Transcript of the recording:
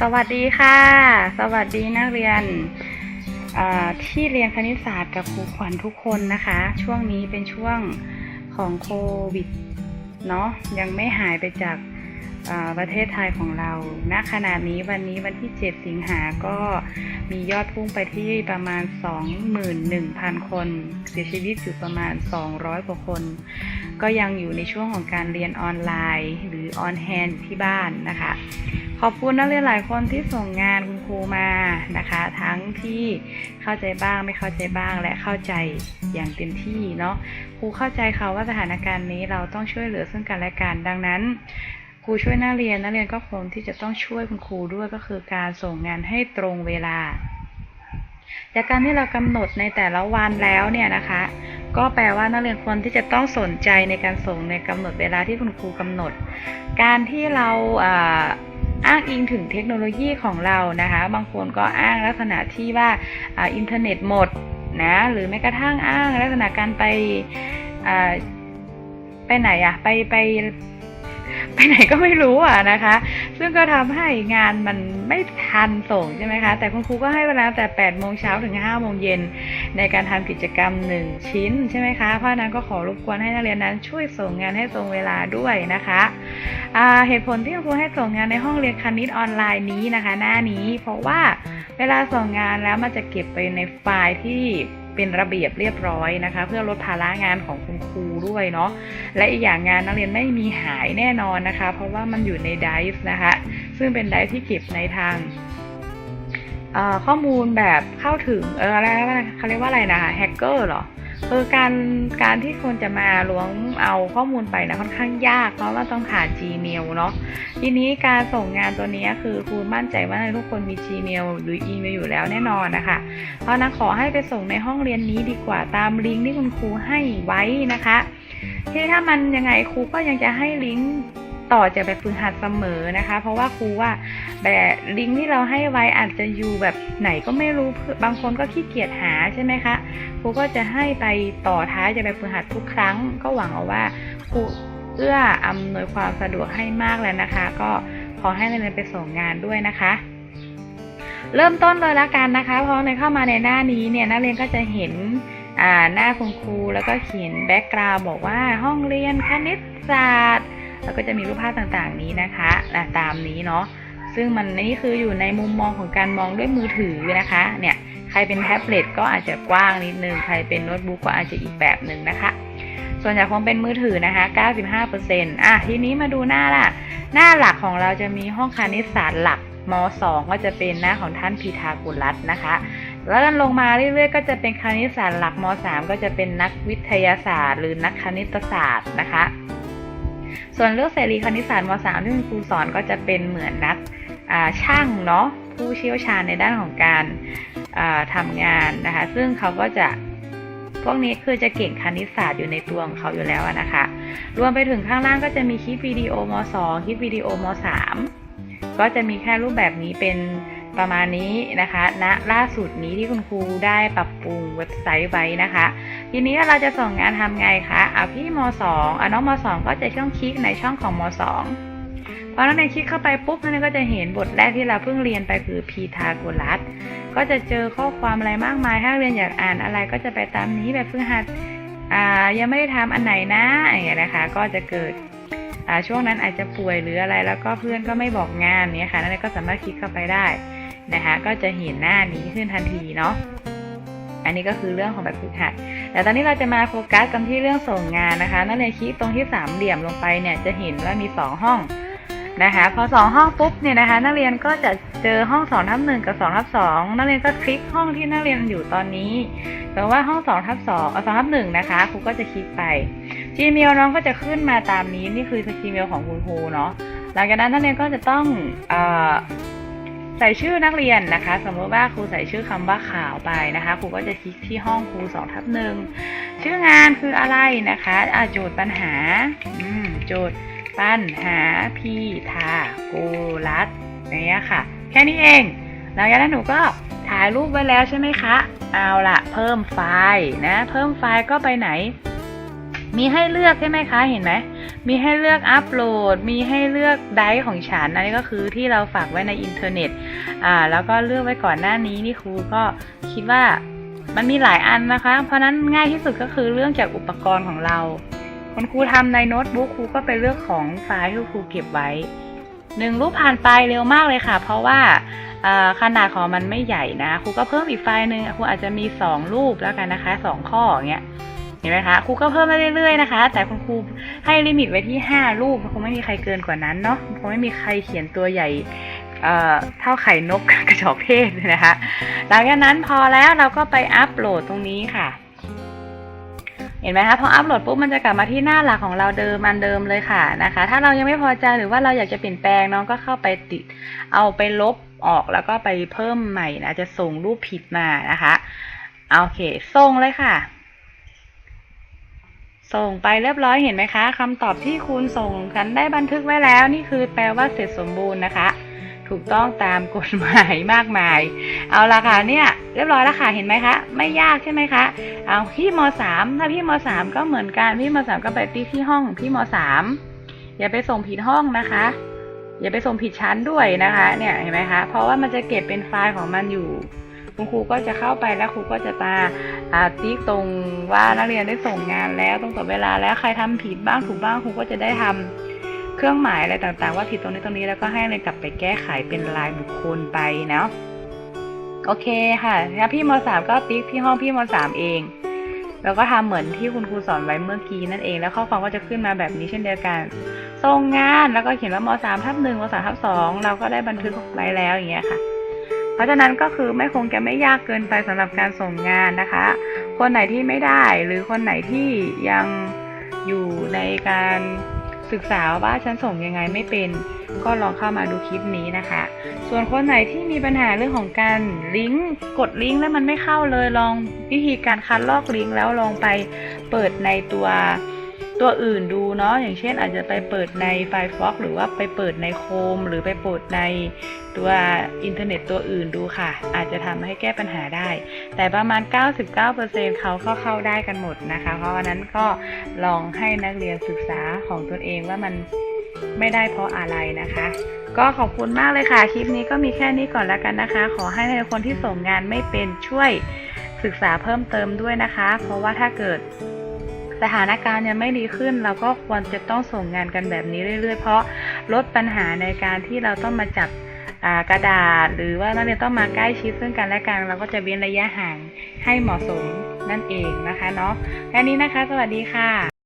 สวัสดีค่ะ สวัสดีนักเรียนที่เรียนคณิตศาสตร์กับครูขวัญทุกคนนะคะ ช่วงนี้เป็นช่วงของโควิดเนาะยังไม่หายไปจากประเทศไทยของเราณขณะนี้วันนี้วันที่ 7 สิงหาก็มียอดพุ่งไปที่ประมาณ 21,000 คน เสียชีวิตอยู่ประมาณ 200 กว่าคน ก็ยังอยู่ในช่วงของการเรียนออนไลน์ หรือออนแฮนที่บ้านนะคะ ขอบคุณนักเรียนหลายคนที่ส่งงานคุณครูมานะคะ ทั้งที่เข้าใจบ้างไม่เข้าใจบ้างและเข้าใจอย่างเต็มที่เนาะครูเข้าใจค่ะว่าสถานการณ์นี้เราต้องช่วยเหลือซึ่งกันและกันดังนั้นครูช่วยนักเรียนนักเรียนก็คงที่จะต้องช่วยคุณครูด้วยก็คือการส่งงานให้ตรงเวลา จากการที่เรากำหนดในแต่ละวันแล้วเนี่ยนะคะ ก็แปลว่านักเรียนควรที่จะต้องสนใจในการส่งในกำหนดเวลาที่คุณครูกำหนด การที่เรา อ้างอิงถึงเทคโนโลยีของเรานะคะ บางคนก็อ้างลักษณะที่ว่าอ,อินเทอร์เน็ตหมดนะหรือแม้กระทั่งอ้างลักษณะการไปไปไหนอะไปไป ไปไหนก็ไม่รู้อะนะคะ ซึ่งก็ทำให้งานมันไม่ทันส่งใช่ไหมคะ แต่คุณครูก็ให้เวลาแต่8โมงเช้าถึง5โมงเย็นในการทำกิจกรรม 1 ชิ้นใช่ไหมคะ เพราะนั้นก็ขอรบกวนให้นักเรียนนั้นช่วยส่งงานให้ตรงเวลาด้วยนะคะเหตุผลที่คุณครูให้ส่งงานในห้องเรียนคณิตออนไลน์นี้นะคะ หน้านี้เพราะว่าเวลาส่งงานแล้วมันจะเก็บไปในไฟล์ที่ เป็นระเบียบเรียบร้อยนะคะ เพื่อลดภาระงานของคุณครูด้วยเนาะและอีกอย่างงานนักเรียนไม่มีหายแน่นอนนะคะ เพราะว่ามันอยู่ในไดฟ์นะคะ ซึ่งเป็นไดฟ์ที่เก็บในทางข้อมูลแบบเข้าถึงเอออะไรเขาเรียกว่าอะไรนะคะแฮกเกอร์เหรอ คือการการที่คนจะมาล้วงเอาข้อมูลไปนะค่อนข้างยากเพราะว่าต้องผ่าน Gmail เนาะทีนี้การส่งงานตัวนี้คือครูมั่นใจว่าทุกคนมี Gmail หรืออีเมลอยู่แล้วแน่นอนนะคะเพราะนั้นขอให้ไปส่งในห้องเรียนนี้ดีกว่าตามลิงก์ที่คุณครูให้ไว้นะคะที่ถ้ามันยังไงครูก็ยังจะให้ลิงก์ ต่อจากแบบฝึกหัดเสมอนะคะ เพราะว่าครูว่าแบบลิงก์ที่เราให้ไว้อาจจะอยู่แบบไหนก็ไม่รู้บางคนก็ขี้เกียจหาใช่ไหมคะครูก็จะให้ไปต่อท้ายจากแบบฝึกหัดทุกครั้ง ก็หวังเอาว่าครูเอื้ออำนวยความสะดวกให้มากแล้วนะคะ ก็ขอให้นักเรียนไปส่งงานด้วยนะคะ เริ่มต้นเลยละกันนะคะ เพราะในเข้ามาในหน้านี้เนี่ยนักเรียนก็จะเห็นอ่าหน้าคุณครูแล้วก็เขียนแบ็กกราวบอกว่าห้องเรียนคณิตศาสตร์ แล้วก็จะมีรูปภาพต่างๆนี้นะคะอะตามนี้เนาะซึ่งมันนี่คืออยู่ในมุมมองของการมองด้วยมือถือนะคะเนี่ยใครเป็นแท็บเล็ตก็อาจจะกว้างนิดนึง ใครเป็นโน้ตบุ๊กก็อาจจะอีกแบบหนึ่งนะคะ ส่วนใหญ่คงเป็นมือถือนะคะ 95%อะทีนี้มาดูหน้าล่ะ หน้าหลักของเราจะมีห้องคณิตศาสตร์หลักม 2 ก็จะเป็นหน้าของท่านพีทากุลัสนะคะ แล้วกันลงมาเรื่อยๆ ก็จะเป็นคณิตศาสตร์หลักม .3 ก็จะเป็นนักวิทยาศาสตร์ หรือนักคณิตศาสตร์นะคะ ส่วนเรื่องเสรีคณิตศาสตร์ม .3 ที่คุณครูสอนก็จะเป็นเหมือนนักช่างเนาะผู้เชี่ยวชาญในด้านของการทำงานนะคะ ซึ่งเขาก็จะพวกนี้คือจะเก่งคณิตศาสตร์อยู่ในตัวของเขาอยู่แล้วนะคะ รวมไปถึงข้างล่างก็จะมีคลิปวิดีโอม .2 คลิปวิดีโอม .3 ก็จะมีแค่รูปแบบนี้เป็น ประมาณนี้นะคะณนะล่าสุดนี้ที่คุณครูได้ปรับปรุงเว็บไซต์ไว้นะคะ ทีนี้เราจะส่งงานทำไงคะเอาพี่ม .2 อะน้องม .2 ก็จะต้องคลิกในช่องของม .2 พอน้องในคลิกเข้าไปปุ๊บนั่นก็จะเห็นบทแรกที่เราเพิ่งเรียนไปคือพีทาโกรัสก็จะเจอข้อความอะไรมากมาย ถ้าเรียนอยากอ่านอะไรก็จะไปตามนี้แบบฝึกหัดอ่ายังไม่ได้ทำอันไหนนะอย่างเงี้ยนะคะ ก็จะเกิดอ่าช่วงนั้นอาจจะป่วยหรืออะไรแล้วก็เพื่อนก็ไม่บอกงานเนี้ยค่ะนั่นก็สามารถคลิกเข้าไปได้ นะคะ ก็จะเห็นหน้านี้ขึ้นทันทีเนาะอันนี้ก็คือเรื่องของแบบฝึกหัด แต่ตอนนี้เราจะมาโฟกัสกันที่เรื่องส่งงานนะคะ นักเรียนคลิกตรงที่สามเหลี่ยมลงไปเนี่ยจะเห็นว่ามีสองห้องนะคะ พอสองห้องปุ๊บเนี่ยนะคะ นักเรียนก็จะเจอห้องสองทับหนึ่งกับสองทับสองนักเรียนก็คลิกห้องที่นักเรียนอยู่ตอนนี้แปลว่าห้องสองทับสองสองทับหนึ่งนะคะครูก็จะคลิกไป Gmail น้องก็จะขึ้นมาตามนี้นี่คือ Gmail ของคุณครูเนาะหลังจากนั้นนักเรียนก็จะต้องเออ ใส่ชื่อนักเรียนนะคะ สมมติว่าครูใส่ชื่อคำว่าข่าวไปนะคะ ครูก็จะคลิกที่ห้องครูสองทับหนึ่งชื่องานคืออะไรนะคะอะโจทย์ปัญหาอืมโจทย์ปัญหาพีทาโกรัสอย่างเงี้ยค่ะ แค่นี้เองหลังจากนั้นหนูก็ถ่ายรูปไว้แล้วใช่ไหมคะ เอาละเพิ่มไฟล์นะ เพิ่มไฟล์ก็ไปไหน มีให้เลือกใช่ไหมคะเห็นไหมมีให้เลือกอัปโหลด มีให้เลือกไดร์ของฉันอันนี้ก็คือที่เราฝากไว้ในอินเทอร์เน็ตอ่าแล้วก็เลือกไว้ก่อนหน้านี้นี่ครูก็คิดว่ามันมีหลายอันนะคะ เพราะนั้นง่ายที่สุดก็คือเรื่องจากอุปกรณ์ของเราคุณครูทำในโน้ตบุ๊กครูก็ไปเลือกของไฟล์ที่ครูเก็บไว้หนึ่งรูปผ่านไปเร็วมากเลยค่ะ เพราะว่าขนาดของมันไม่ใหญ่นะครูก็เพิ่มอีกไฟล์หนึ่งครูอาจจะมีสองรูปแล้วกันนะคะสองข้ออย่างเงี้ย ห็นไหมคะครูก็เพิ่มมาเรื่อยๆนะคะ แต่คุณครูให้ลิมิตไว้ที่ 5 รูปคงไม่มีใครเกินกว่านั้นเนาะคงไม่มีใครเขียนตัวใหญ่เอ่อเท่าไข่นกกระจอกเทศนะคะหลังจากนั้นพอแล้วเราก็ไปอัปโหลดตรงนี้ค่ะ เห็นไหมคะพออัปโหลดปุ๊บมันจะกลับมาที่หน้าหลักของเราเดิมมันเดิมเลยค่ะนะคะ ถ้าเรายังไม่พอใจหรือว่าเราอยากจะเปลี่ยนแปลงน้องก็เข้าไปติดเอาไปลบออกแล้วก็ไปเพิ่มใหม่นะจะส่งรูปผิดมานะคะโอเคส่งเลยค่ะ ส่งไปเรียบร้อยเห็นไหมคะคำตอบที่คุณส่งกันได้บันทึกไว้แล้ว นี่คือแปลว่าเสร็จสมบูรณ์นะคะ ถูกต้องตามกฎหมายมากมาย เอาละค่ะเนี่ยเรียบร้อยแล้วค่ะเห็นไหมคะ ไม่ยากใช่ไหมคะ เอาพี่มสามถ้าพี่มสามก็เหมือนกันพี่มสามก็ไปที่ที่ห้องพี่มสามอย่าไปส่งผิดห้องนะคะ อย่าไปส่งผิดชั้นด้วยนะคะ เนี่ยเห็นไหมคะ เพราะว่ามันจะเก็บเป็นไฟล์ของมันอยู่ คุณครูก็จะเข้าไปแล้วครูก็จะตาอาติ๊กตรงว่านักเรียนได้ส่งงานแล้วตรงต่อเวลาแล้วใครทำผิดบ้างถูกบ้างครูก็จะได้ทำเครื่องหมายอะไรต่างๆ ว่าผิดตรงนี้ตรงนี้แล้วก็ให้เลยกลับไปแก้ไขเป็นลายบุคคลไปเนาะโอเคค่ะแล้วพี่มสามก็ติ๊กที่ห้องพี่มสามเองแล้วก็ทำเหมือนที่คุณครูสอนไว้เมื่อกี้นั่นเอง แล้วข้อความก็จะขึ้นมาแบบนี้เช่นเดียวกัน ส่งงานแล้วก็เขียนว่ามสามทับหนึ่งมสามทับสองเราก็ได้บันทึกไว้แล้วอย่างเงี้ยค่ะ เพราะฉะนั้นก็คือไม่คงจะไม่ยากเกินไปสำหรับการส่งงานนะคะ คนไหนที่ไม่ได้หรือคนไหนที่ยังอยู่ในการศึกษาว่าฉันส่งยังไงไม่เป็น ก็ลองเข้ามาดูคลิปนี้นะคะ ส่วนคนไหนที่มีปัญหาเรื่องของการลิงก์กดลิงก์แล้วมันไม่เข้าเลยลองวิธีการคัดลอกลิงก์แล้วลองไปเปิดในตัว ตัวอื่นดูเนาะอย่างเช่นอาจจะไปเปิดใน Firefox หรือว่าไปเปิดใน Chrome หรือไปเปิดในตัวอินเทอร์เน็ตตัวอื่นดูค่ะ อาจจะทำให้แก้ปัญหาได้ แต่ประมาณ 99%เขาก็เข้าได้กันหมดนะคะ เพราะฉะนั้นก็ลองให้นักเรียนศึกษาของตนเองว่ามันไม่ได้เพราะอะไรนะคะ ก็ขอบคุณมากเลยค่ะ คลิปนี้ก็มีแค่นี้ก่อนแล้วกันนะคะ ขอให้ในคนที่ส่งงานไม่เป็นช่วยศึกษาเพิ่มเติมด้วยนะคะ เพราะว่าถ้าเกิด สถานการณ์ยังไม่ดีขึ้น เราก็ควรจะต้องส่งงานกันแบบนี้เรื่อย ๆ เพราะลดปัญหาในการที่เราต้องมาจับกระดาษ หรือว่านักเรียนต้องมาใกล้ชิดซึ่งกันและกันเราก็จะเว้นระยะห่างให้เหมาะสมนั่นเองนะคะเนาะแค่นี้นะคะ สวัสดีค่ะ